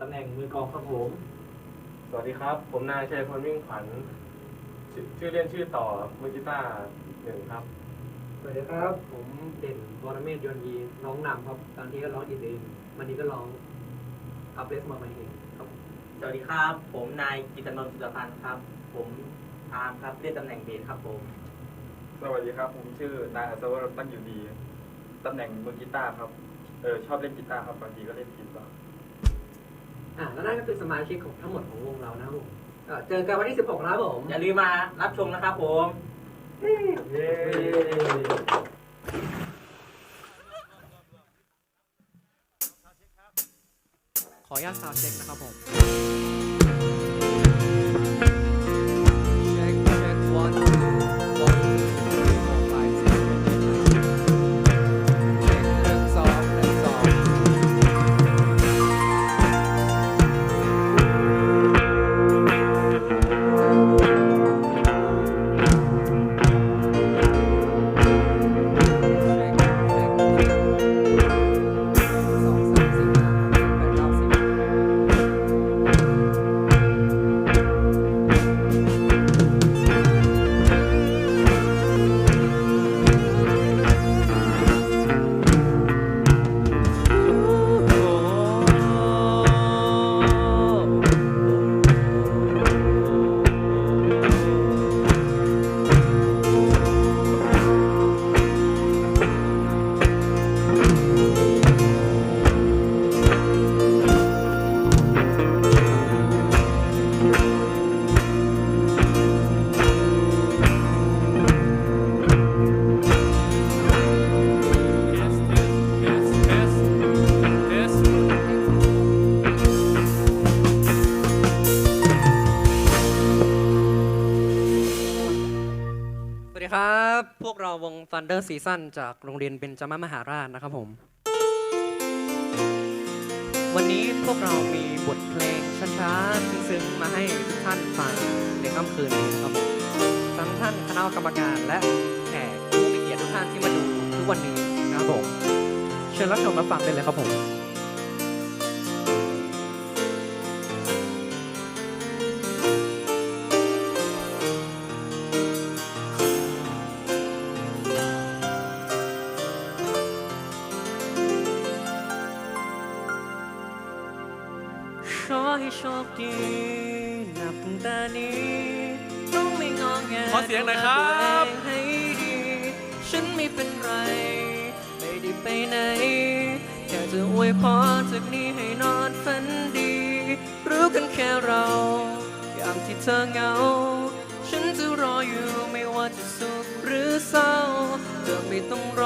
ตำแหน่งมือกลองครับผมสวัสดีครับ ผมนายชัยพลวิ่งขวัญชื่อชื่อเล่นชื่อต่อมือกีตาร์หนึ่งครับ สวัสดีครับ ผมเด่นวรเมศยนต์ยีร้องนำครับตอนที่ก็ร้องอินเองวันนี้ก็ร้องอัพเลสมาใหม่เองครับสวัสดีครับ ผมนายกิตนนท์สุดพันธ์ครับ ผมอาร์มครับเล่นตำแหน่งเบสครับผม สวัสดีครับ ผมชื่อนายอัศวรตั้งอยู่ดี ตำแหน่งมือกีตาร์ครับ เออชอบเล่นกีตาร์ครับบางทีก็เล่นกีตาร์ อ่าแล้วนั่นก็คือสมาชิกของทั้งหมดของวงเรานะครับผมเอ่อเจอกันวันที่ 16นะครับผมอย่าลืมมารับชมนะครับผม เย้ขออนุญาตซาวด์เช็คนะครับผม พวกเราวง Thunder Season จากโรงเรียนเบญจมมหาราชนะครับผม วันนี้พวกเรามีบทเพลงช้าๆซึ้งๆมาให้ทุกท่านฟังในค่ำคืนนี้นะครับผมทั้งท่านคณะกรรมการและแขกผู้มีเกียรติทุกท่านที่มาดูทุกวันนี้นะครับผม เชิญรับชมรับฟังได้เลยครับผม อเสียงหน่อยครับฉันไม่เป็นไร ไม่ได้ไปไหนแค่จะอวยพรจากนี้ให้นอนฝันดี รู้กันแค่เรายามที่เธอเหงา ฉันจะรออยู่ไม่ว่าจะสุขหรือเศร้าเธอไม่ต้องรอ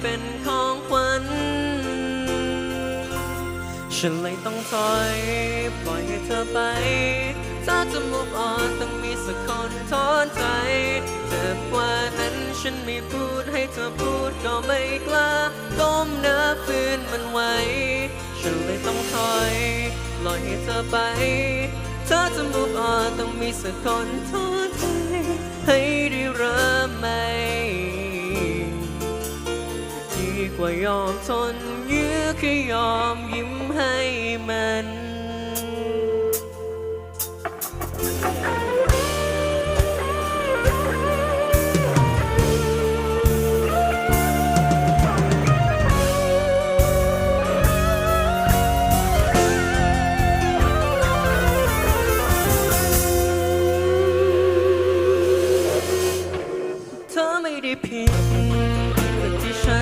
เป็นของขวัญ ฉันเลยต้องถอย ปล่อยให้เธอไป ถ้าจะ move on ต้องมีสักคนทอนใจเจ็บกว่านั้นฉันไม่พูดให้เธอพูดก็ไม่กล้าก้มหน้าฝืนมันไว้ ฉันเลยต้องถอยปล่อยให้เธอไปถ้าจะ move on ต้องมีสักคนทอนใจให้ อมทนยื้อแค่ยอมยิ้มให้มันเธอไม่ได้ผิดกับที่ฉัน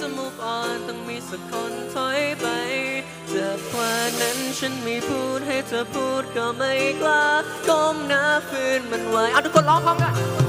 จะ move on ต้องมีสักคนถอยไปเจ็บกว่านั้นฉันไม่พูดให้เธอพูดก็ไม่กล้าก้มหน้าฟืนมันไว้เอาทุกคนร้องพร้อมกัน